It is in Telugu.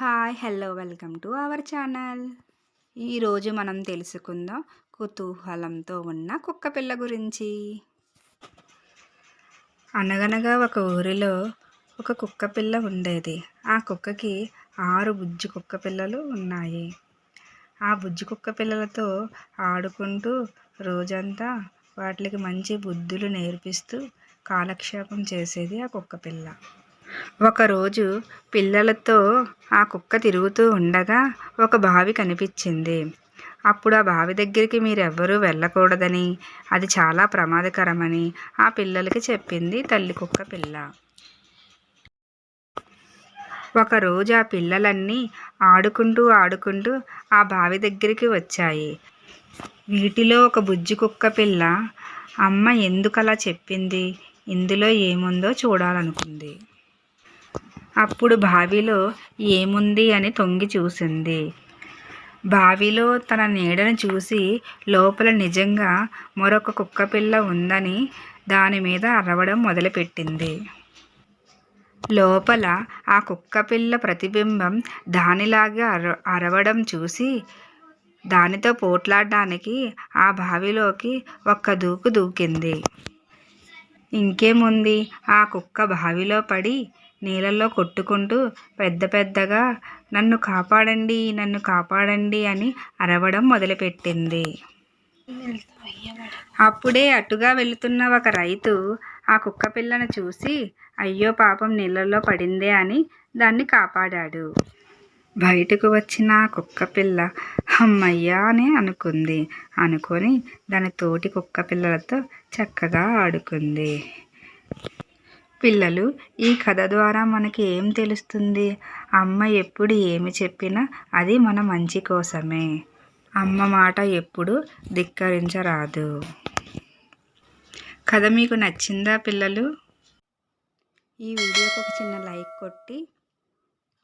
Hi hello welcome to our channel. ఈరోజు మనం తెలుసుకుందాం కుతూహలంతో ఉన్న కుక్క పిల్ల గురించి. అనగనగా ఒక ఊరిలో ఒక కుక్క పిల్ల ఉండేది. ఆ కుక్కకి ఆరు బుజ్జి కుక్క పిల్లలు ఉన్నాయి. ఆ బుజ్జి కుక్క పిల్లలతో ఆడుకుంటూ రోజంతా వాటికి మంచి బుద్ధులు నేర్పిస్తూ కాలక్షేపం చేసేది ఆ కుక్క పిల్ల. ఒకరోజు పిల్లలతో ఆ కుక్క తిరుగుతూ ఉండగా ఒక బావి కనిపించింది. అప్పుడు ఆ బావి దగ్గరికి మీరెవ్వరూ వెళ్ళకూడదని అది చాలా ప్రమాదకరమని ఆ పిల్లలకి చెప్పింది తల్లి కుక్క పిల్ల. ఒకరోజు ఆ పిల్లలన్నీ ఆడుకుంటూ ఆడుకుంటూ ఆ బావి దగ్గరికి వచ్చాయి. వీటిలో ఒక బుజ్జి కుక్క పిల్ల అమ్మ ఎందుకలా చెప్పింది? ఇందులో ఏముందో చూడాలనుకుంది. అప్పుడు బావిలో ఏముంది అని తొంగి చూసింది. బావిలో తన నీడను చూసి లోపల నిజంగా మరొక కుక్కపిల్ల ఉందని దాని మీద అరవడం మొదలుపెట్టింది. లోపల ఆ కుక్కపిల్ల ప్రతిబింబం దానిలాగా అర అరవడం చూసి దానితో పోట్లాడడానికి ఆ బావిలోకి ఒక్క దూకు దూకింది. ఇంకేముంది? ఆ కుక్క బావిలో పడి నీళ్ళల్లో కొట్టుకుంటూ పెద్ద పెద్దగా నన్ను కాపాడండి నన్ను కాపాడండి అని అరవడం మొదలుపెట్టింది. అప్పుడే అటుగా వెళుతున్న ఒక రైతు ఆ కుక్క పిల్లను చూసి అయ్యో పాపం నీళ్ళల్లో పడిందే అని దాన్ని కాపాడాడు. బయటకు వచ్చిన కుక్క పిల్ల అమ్మయ్యా అని అనుకుంది. అనుకొని దాని తోటి కుక్క పిల్లలతో చక్కగా ఆడుకుంది. పిల్లలు ఈ కథ ద్వారా మనకి ఏం తెలుస్తుంది? అమ్మ ఎప్పుడు ఏమి చెప్పినా అది మన మంచి కోసమే. అమ్మ మాట ఎప్పుడు ధిక్కరించరాదు. కథ మీకు నచ్చిందా పిల్లలు? ఈ వీడియోకి ఒక చిన్న లైక్ కొట్టి